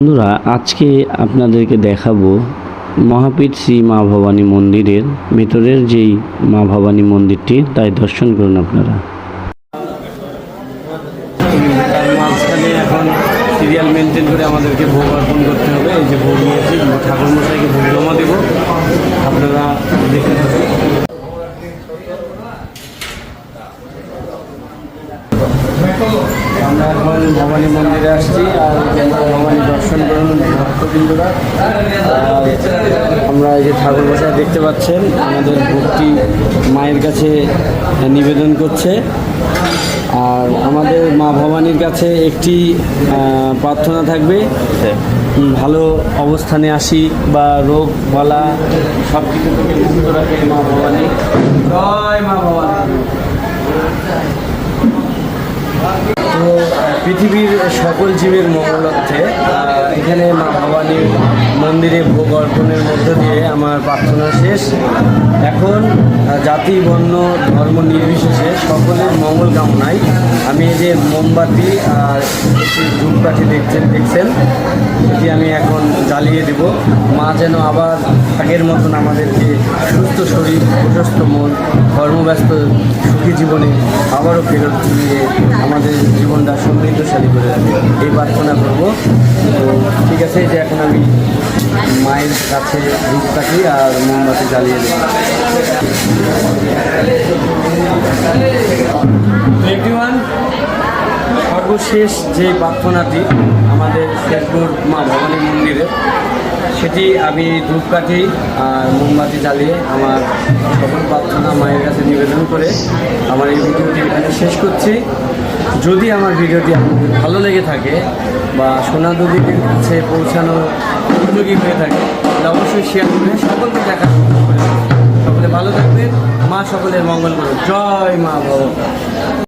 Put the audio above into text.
বন্ধুরা, আজকে আপনাদেরকে দেখাবো মহাপীঠ শ্রী মা ভবানী মন্দিরের ভেতরের যেই মা ভবানী মন্দিরটি, তাই দর্শন করুন আপনারা। আমাদেরকে ভোগ অর্পণ করতে হবে। এই যে ভোগ নিয়েছি ঠাকুর মশাইকে ভোগ জমা দেবো। আপনারা আমরা এখন ভবানী মন্দিরে আসছি আর দর্শন করুন ভক্তবৃন্দরা। আমরা এই যে ঠাকুর বসা দেখতে পাচ্ছেন আমাদের ভক্তি মায়ের কাছে নিবেদন করছে। আর আমাদের মা ভবানীর কাছে একটি প্রার্থনা থাকবে। ভালো অবস্থানে আসি বা রোগ বলা সব কিছু থেকে মুক্ত রাখে মা ভবানী। জয় মা ভবানী তো পৃথিবীর সকল জীবের মঙ্গলার্থে এখানে মা ভবানীর মন্দিরে ভোগ অর্পণের মধ্য দিয়ে আমার প্রার্থনা শেষ। এখন জাতি, বর্ণ, ধর্ম নির্বিশেষে সকলের মঙ্গল কামনায় আমি এই যে মোমবাতি আর ধূপকাঠি দেখছেন দেখছেন জ্বালিয়ে দেব। মা যেন আবার আগের মতন আমাদেরকে সুস্থ শরীর প্রশস্ত মন, কর্মব্যস্ত, সুখী জীবনে আবারও ফেরত দিয়ে আমাদের জীবনটা সমৃদ্ধশালী করে রাখবে। এই প্রার্থনা করব। তো ঠিক আছে যে এখন আমি মায়ের কাছে ধূপকাঠি আর মোমবাতি জ্বালিয়ে দেবো। সর্বশেষ যে প্রার্থনাটি আমাদের শেরপুর মা ভবানী মন্দিরে। সেটি আমি ধূপকাঠি আর মোমবাতি জ্বালিয়ে আমার সকল প্রার্থনা মায়ের কাছে নিবেদন করে আমার এই ভিডিওটি এখানে শেষ করছি। যদি আমার ভিডিওটি আপনাদের ভালো লেগে থাকে বা সোনা সোনাদুদিদের কাছে পৌঁছানো উপযোগী হয়ে থাকে, তাহলে অবশ্যই শেয়ার করে সকলকে দেখার। সকলে ভালো থাকবেন। মা সকলের মঙ্গল করুন। জয় মা ভগবান